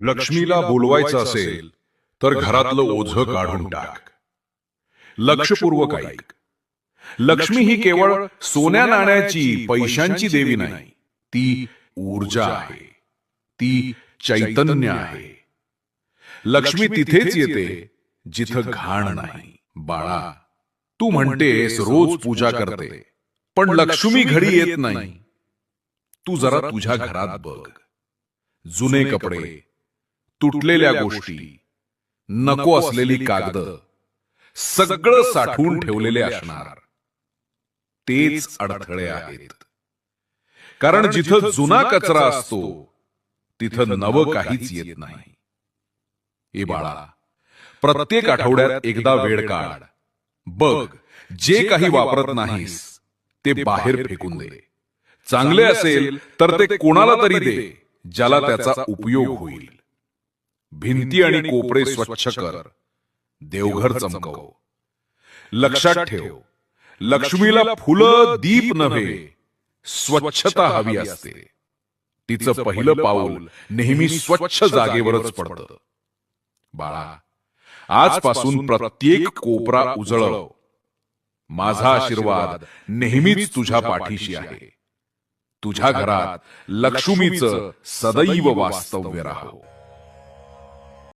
लक्ष्मीला बोलवायचं असेल तर घरातलं ओझ काढून टाक. लक्षपूर्वक ऐक. लक्ष्मी ही केवळ सोन्या नाण्याची पैशांची देवी नाही. ती ऊर्जा आहे. ती चैतन्य आहे. लक्ष्मी तिथेच येते जिथं घाण नाही. बाळा तू म्हणतेस रोज पूजा करते पण लक्ष्मी घरी येत नाही. तू जरा तुझ्या घरात बघ. जुने कपडे तुटलेल्या गोष्टी. नको असलेली कागद. सगळं साठवून ठेवलेले असणार. तेच अडथळे आहेत. कारण जिथं जुना कचरा असतो तिथं नवं काहीच येत नाही. ए बाळा प्रत्येक आठवड्यात एकदा वेळ काढ. बघ जे काही वापरत नाहीस ते बाहेर फेकून दे. चांगले असेल तर ते कोणाला तरी दे ज्याला त्याचा उपयोग होईल. भिंती आणि कोपरे स्वच्छ कर. देवघर चमकव. लक्षात ठेव. लक्ष्मीला फुलं दीप नव्हे. स्वच्छता हवी असते. तिचं पहिलं पाऊल नेहमी स्वच्छ जागेवरच पडतं. बाळा आजपासून प्रत्येक कोपरा उजळव. माझा आशीर्वाद नेहमीच तुझ्या पाठीशी आहे. तुझ्या घरात लक्ष्मीचं सदैव वास्तव्य राहो.